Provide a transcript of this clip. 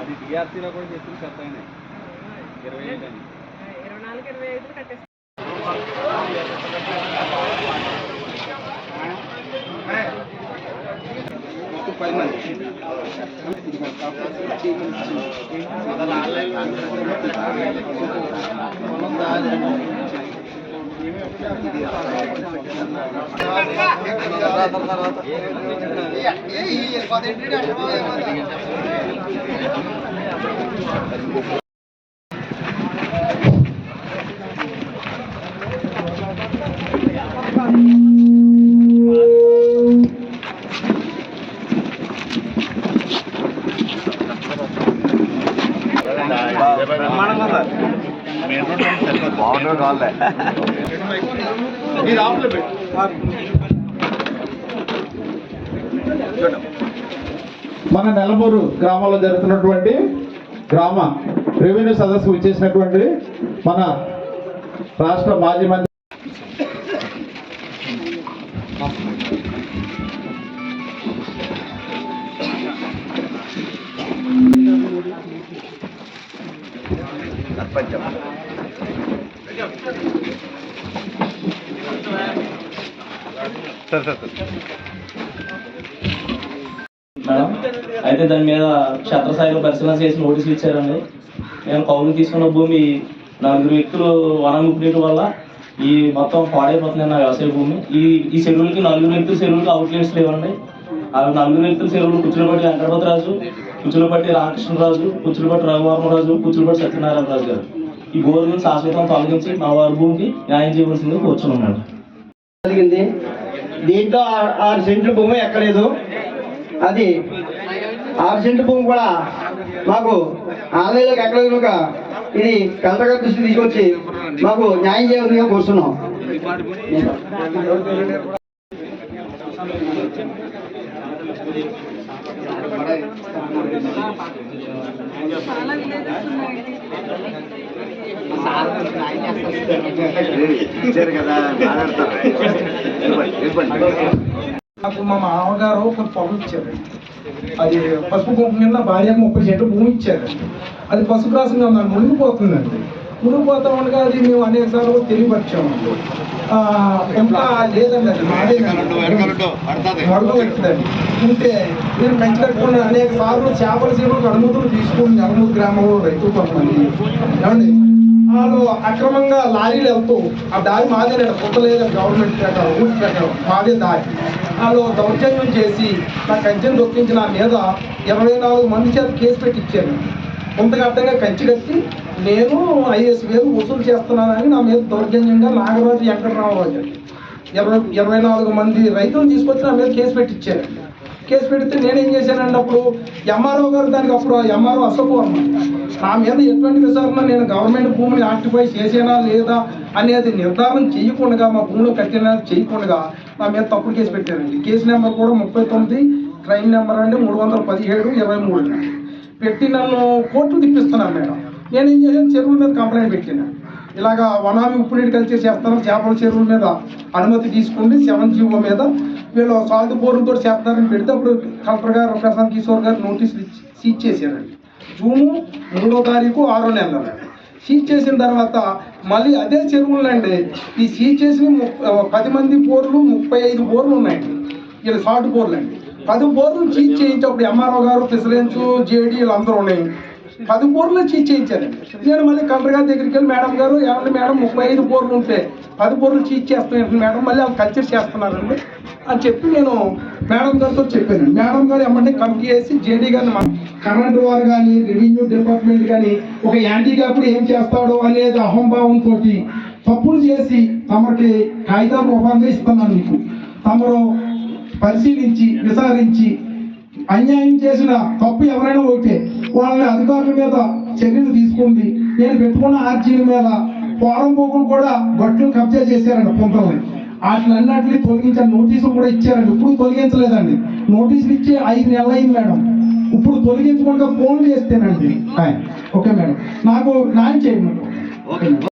అది డిఆర్సీలో కూడా చెప్పింది చెత్త అయినాయి ఇరవై ఐదు అని. ఇరవై నాలుగు ఇరవై ఐదు కట్టేస్తాం మొత్తం పది మంది బాగుంటుంది వాళ్ళే ఇది ఆఫ్లో మన నెలమూరు గ్రామంలో జరుగుతున్నటువంటి గ్రామ రెవెన్యూ సదస్సు ఇచ్చేసినటువంటి మన రాష్ట్ర మాజీ మంత్రి సర్పంచ్ సార్ సార్. అయితే దాని మీద క్షేత్రస్థాయిలో పరిశీలన చేసి నోటీసులు ఇచ్చారండి. మేము కౌలు తీసుకున్న భూమి నలుగురు వ్యక్తులు వనముకునేటి వల్ల ఈ మొత్తం పాడైపోతుంది నా వ్యవసాయ భూమి. ఈ ఈ చెరువులకి నలుగురు వ్యక్తులు చెరువులకి అవుట్లెట్స్ లేవండి. ఆ నలుగురు వ్యక్తుల చెరువులు కుచ్చులపట్టి వెంకటపతిరాజు కుచ్చులపట్టి రామకృష్ణరాజు కుచ్చులపట్టి రఘువర్మరాజు కుచ్చులపట్టి సత్యనారాయణ రాజు గారు. ఈ బోర్డును శాశ్వతం తొలగించి మా వారి భూమికి న్యాయం చేయవలసింది కూర్చుని ఉన్నాడు జరిగింది దీంట్లో ఆరు సెంట్లు భూమి ఎక్కలేదు. అది ఆరు భూమి కూడా మాకు ఆన్లైన్లోకి ఎక్కడ ఇది కలెక్టర్ గారి దృష్టి తీసుకొచ్చి మాకు న్యాయం చేయవలసిందిగా కోరుతున్నాం కదా మాట్లాడతారు ఇవ్వండి, ఇవ్వండి. నాకు మా మామగారు ఒక పొలం ఇచ్చారు. అది పసుపు కుంకుమ కింద భార్య ముప్పై సెంట్లు భూమి ఇచ్చారు. అది పసుపు రాసిన దాన్ని మునిగిపోతుందండి. మునిగిపోతా ఉండగా అది మేము అనేక సార్లు తెలియపరిచాము ఆ, ఇంకా లేదండి అది మాదే ఉంటే నేను పెంచి కట్టుకున్న అనేక సార్లు చేపల సీమలకు అనుమతులు తీసుకుని నెలమూరు గ్రామంలో రైతులు కొంతమంది. ఏమండి? వాళ్ళు అక్రమంగా లారీలు వెళ్తూ ఆ దారి మాదే పుట్టలేదు గవర్నమెంట్ ప్రకారం రూల్స్ ప్రకారం మాదే దారి. వాళ్ళు దౌర్జన్యం చేసి నా కంచెను దొక్కించి నా మీద ఇరవై నాలుగు మంది చేత కేసు పెట్టి ఇచ్చాను కొంతగా కంచి కట్టి నేను ఐఎస్ మీద వసూలు చేస్తున్నానని నా మీద దౌర్జన్యంగా నాగరాజు వెంకటరామరాజు గారు ఇరవై ఇరవై నాలుగు మంది రైతులను తీసుకొచ్చి నా మీద కేసు పెట్టించారు కేసు పెడితే నేనేం చేశానండి అప్పుడు? ఎంఆర్ఓ గారు దానికి అప్పుడు ఎంఆర్ఓ అసలు అన్నమాట నా మీద ఎటువంటి విచారణ నేను గవర్నమెంట్ భూమిని ఆక్టిఫై చేసేనా లేదా అనేది నిర్ధారణ చేయకుండా మా భూమిలో కట్టిన చేయకుండా నా మీద తప్పుడు కేసు పెట్టారండి. కేసు నెంబర్ కూడా ముప్పై తొమ్మిది క్రైమ్ నెంబర్ అండి మూడు వందల పదిహేడు ఇరవై మూడు. పెట్టి నన్ను కోర్టు తిప్పిస్తున్నాను మేడం. నేను ఏం చేశాను? చెరువుల మీద కంప్లైంట్ పెట్టాను. ఇలాగా వనామి ఉప్పు నీటి కలిసి చేస్తాను చేపల చెరువుల మీద అనుమతి తీసుకుండి సెవెన్ జీవో మీద వీళ్ళు సాల్ట్ బోర్డుతో చేస్తారని పెడితే అప్పుడు కలెక్టర్ గారు ప్రశాంత్ కిషోర్ గారు నోటీసులు ఇచ్చి సీజ్ చేశారండి. జూను మూడో తారీఖు ఆరో నెల సీజ్ చేసిన తర్వాత మళ్ళీ అదే చెరువులండి. ఈ సీజ్ చేసిన ము- పది మంది బోర్లు ముప్పై ఐదు బోర్లు ఉన్నాయండి. వీళ్ళు షార్ట్ బోర్లు అండి పది బోర్లు సీజ్ చేయించి అప్పుడు ఎంఆర్ఓ గారు ప్రెసిడెన్స్ జేడీ వీళ్ళందరూ ఉన్నాయి. పది బోర్లు చీజ్ చేయించారండి నేను మళ్ళీ కలెక్టర్ గారి దగ్గరికి వెళ్ళి మేడం గారు ఏమన్నా మేడం ముప్పై ఐదు బోర్లు ఉంటే పది బోర్లు చీజ్ చేస్తున్నాను మేడం మళ్ళీ వాళ్ళు కల్చర్ చేస్తున్నారండి అని చెప్పి నేను మేడం గారితో చెప్పాను. మేడం గారు ఏమంటే కమిటీ చేసి జేడీ గారిని మా- కరెంట్ వారు కానీ రెవెన్యూ డిపార్ట్మెంట్ కానీ ఒక యాంటీగా అప్పుడు ఏం చేస్తాడో అనేది అహంభావంతో తప్పులు చేసి తమకి కాగితాల రూపంగా ఇస్తున్నాను మీకు. తమరు పరిశీలించి విచారించి అన్యాయం చేసిన తప్పు ఎవరైనా ఓకే వాళ్ళని అధికారుల మీద చర్యలు తీసుకుంది నేను పెట్టుకున్న ఆర్జీల మీద ఫారం పోకులు కూడా బట్టలు కబ్జా చేశారండి పొంతలని వాటిలన్నిటిని తొలగించాలి నోటీసులు కూడా ఇచ్చారండి. ఇప్పుడు తొలగించలేదండి. నోటీసులు ఇచ్చి ఐదు నెలలు అయింది మేడం. ఇప్పుడు తొలగించకుండా ఫోన్ చేస్తేనండి. Okay madam. నాకు నాయం చేయండి. ఓకే